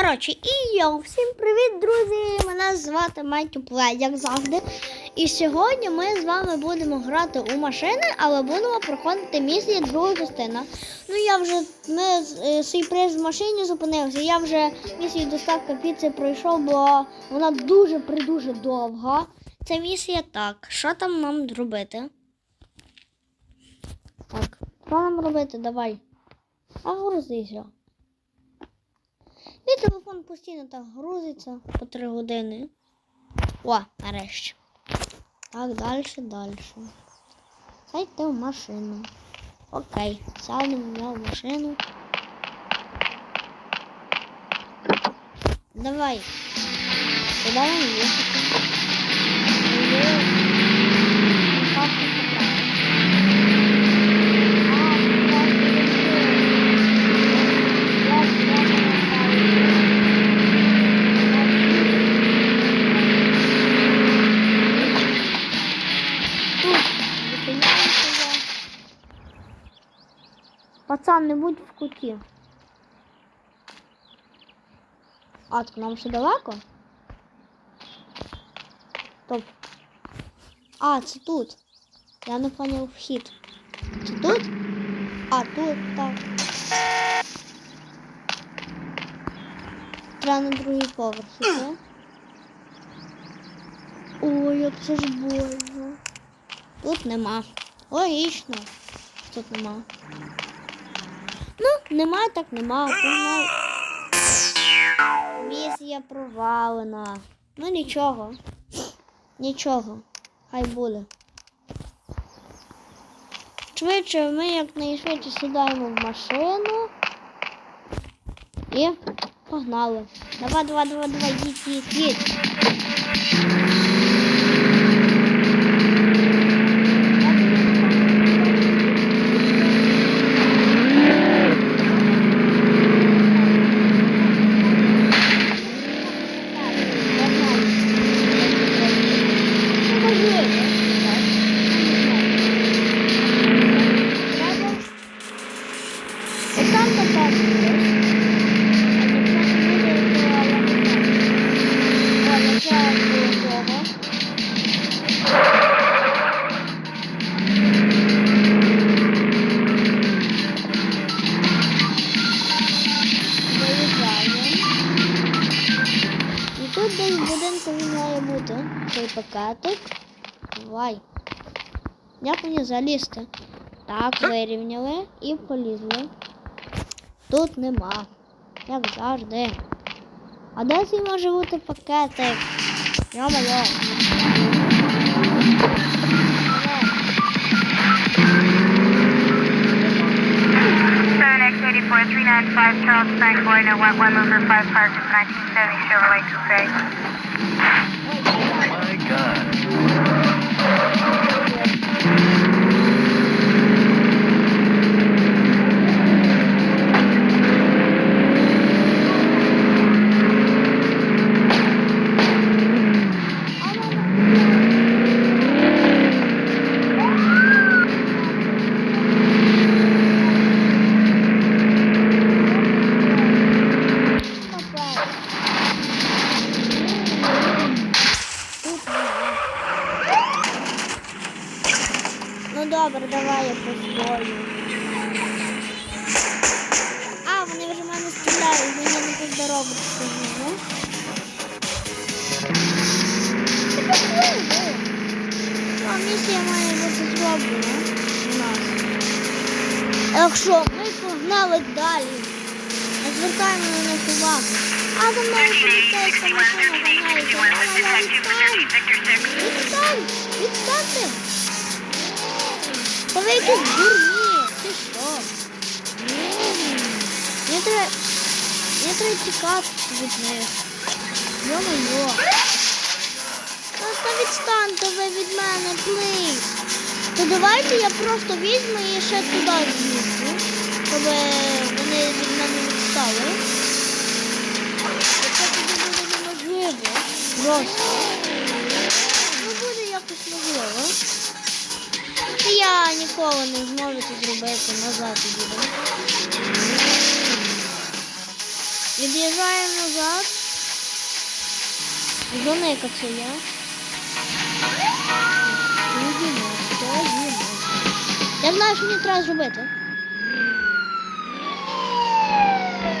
Коротше, і йоу, всім привіт, друзі! Мене звати Майтюплей, як завжди. І сьогодні ми з вами будемо грати у машини, але будемо проходити місії друга частина. Ну я вже ми е, свій приз в машині зупинився. Я вже місію доставка піци пройшов, бо вона дуже придуже довга. Ця місія так. Що там нам робити? Так, що нам робити? Давай. А грузися. Мій телефон постійно так грузиться по 3 години. О, нарешті. Так, далі, далі. Сядьте в машину. Окей, сядемо я в машину. Давай. Куди нам їхати? Пацан, не будь в куті. А, так нам ще далеко? Стоп. А, це тут. Я не поняв вхід. Це тут? А, тут, так. Треба на другий поверх іти. Ой, як це ж больно. Тут нема. Логічно. Тут нема. Нема, так нема. Місія провалена. Ну нічого. Нічого. Хай буде. Швидше ми якнайшвидше сідаємо в машину. І погнали. Давай, давай, давай, давай, їдь, їдь, їдь. Пакетик. Давай. Як мені залізти? Так, вирівняли і полізли. Тут нема. Як завжди. А де цей може бути пакетик? Йо-моє. Seven X eighty four three nine five Charles Bank Boyner went one over five Park of nineteen seventy Chevrolet Coupe. Зроблена у нас. Так що, ми погнали далі. Не звертаємо на них увагу. А за мною поліцейська машина ганяється. Я відстань. Відстань! Відстаньте! Та ви якісь дурні! Ти що? Мені треба... Мені треба тікати від них. Йо-моє! Та відстаньте ви від мене, плиз! То давайте я просто візьму і ще туди з'їзду, щоб вони від мене відстали. Це тоді буде неможливо. Просто. Ну буде якось можливо. Я ніколи не зможу це зробити назад їду. Від'їжджаємо назад. Зоника це я. знаю, що мені треба зробити.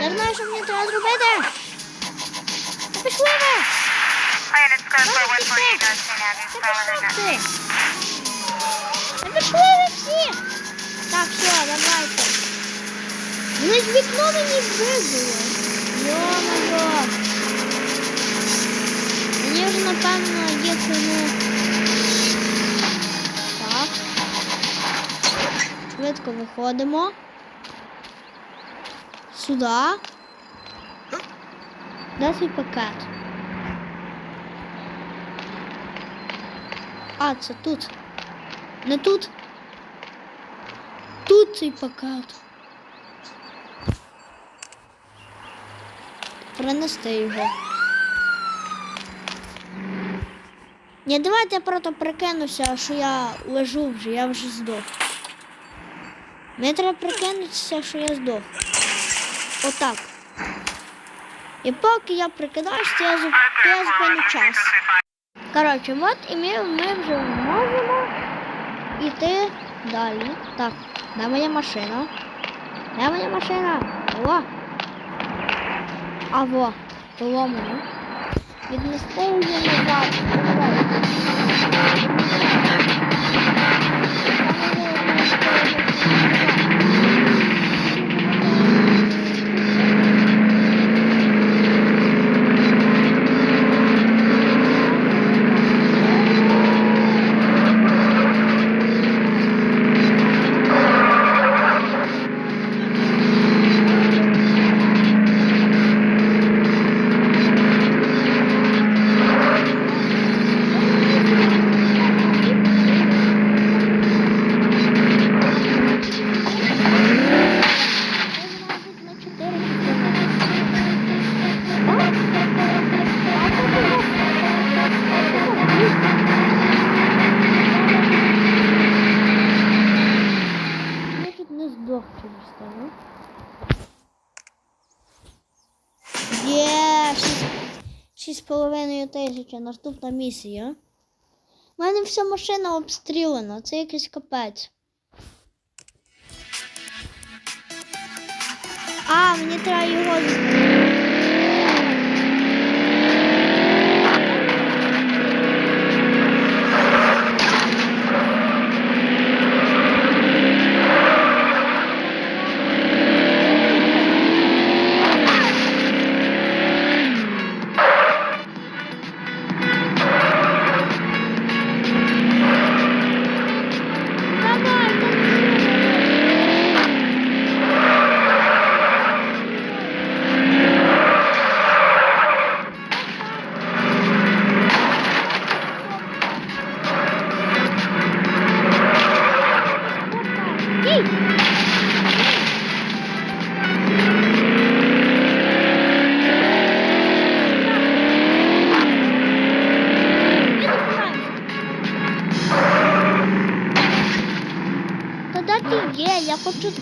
Я знаю, що мені треба зробити. Та Пішли ви! Landed Square Можна 148 піти? North St. Andrews, Та Tower пішли Head ти! Та пішли ви всі! Так, все, давайте. Вони з вікно мені вибили. Йо-моє. Мені вже, напевно, їх не... Швидко виходимо. Сюди. Де твій пакет? А, це тут. Не тут. Тут цей пакет. Принести його. Ні, давайте я просто прикинуся, що я лежу вже, я вже здох. Мені треба прикинутися, що я здох. Отак. І поки я прикидаюсь, то я, зупиню час. Коротше, от і ми, ми вже можемо йти далі. Так, де моя машина? Де моя машина? О! А поломано. Віднести її назад. Половиною наступна місія. У мене вся машина обстріляна, це якийсь капець. А, мені треба його. Є? Я хочу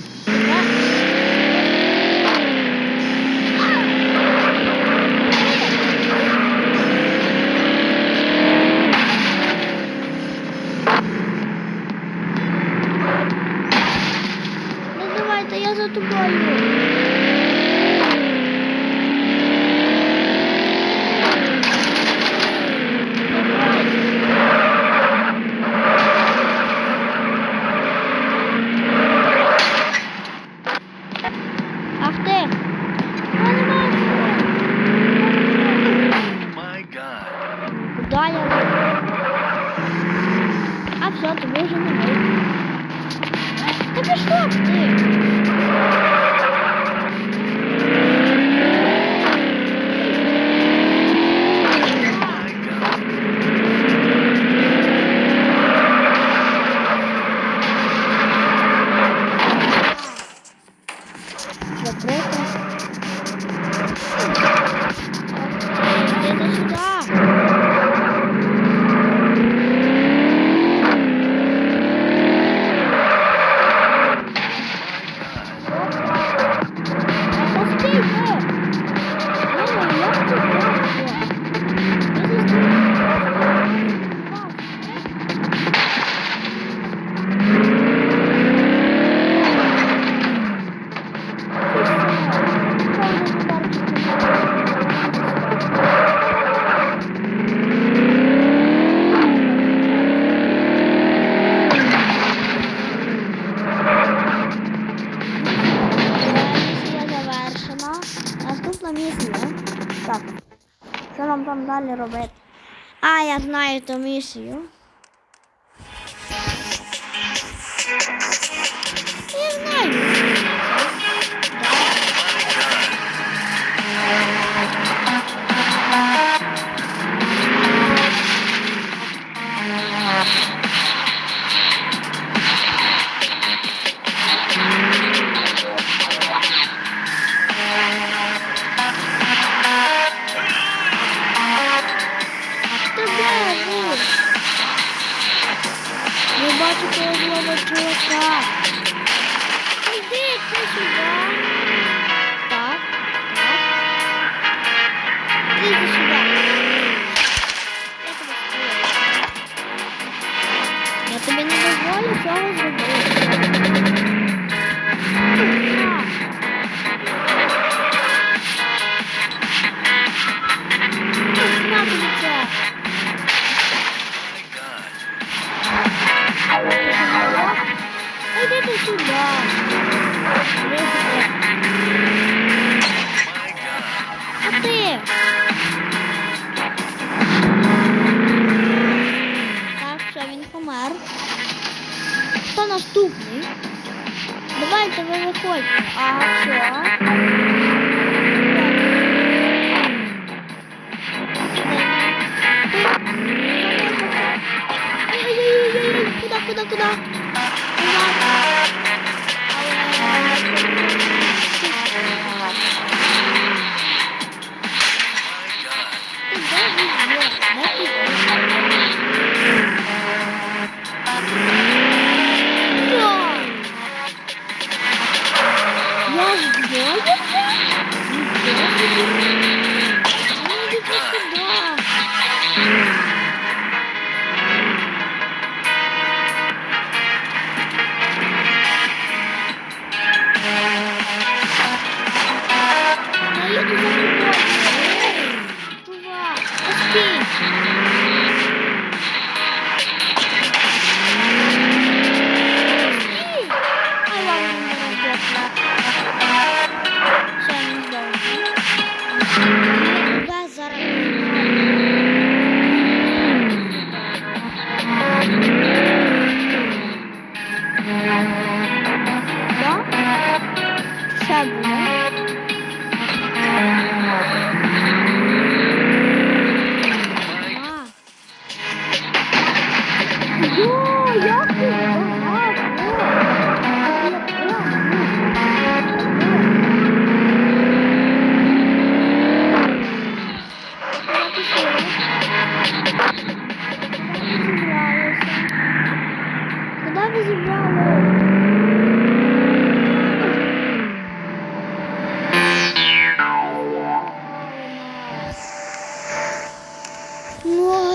Thank you. Я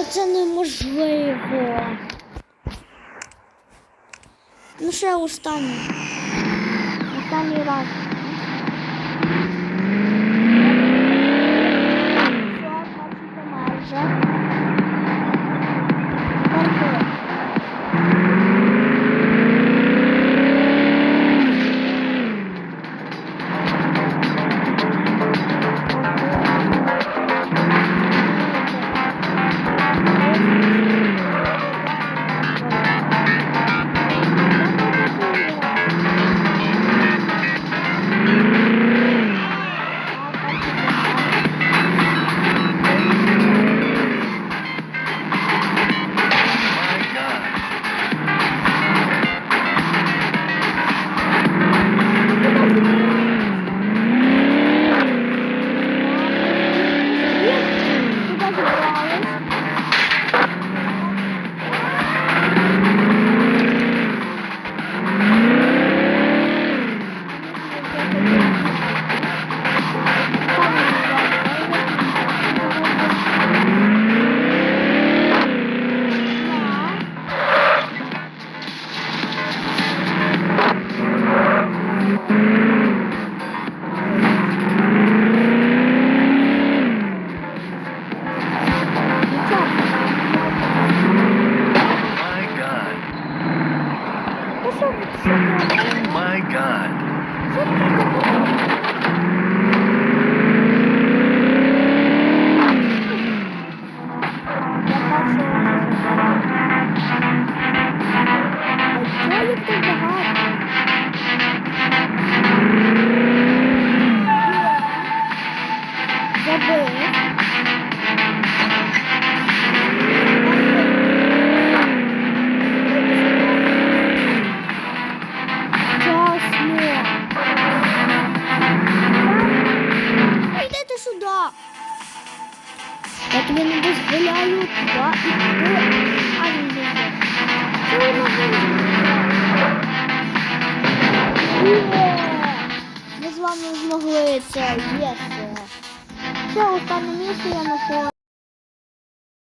Це неможливо. Ну, ще останній. Останній раз.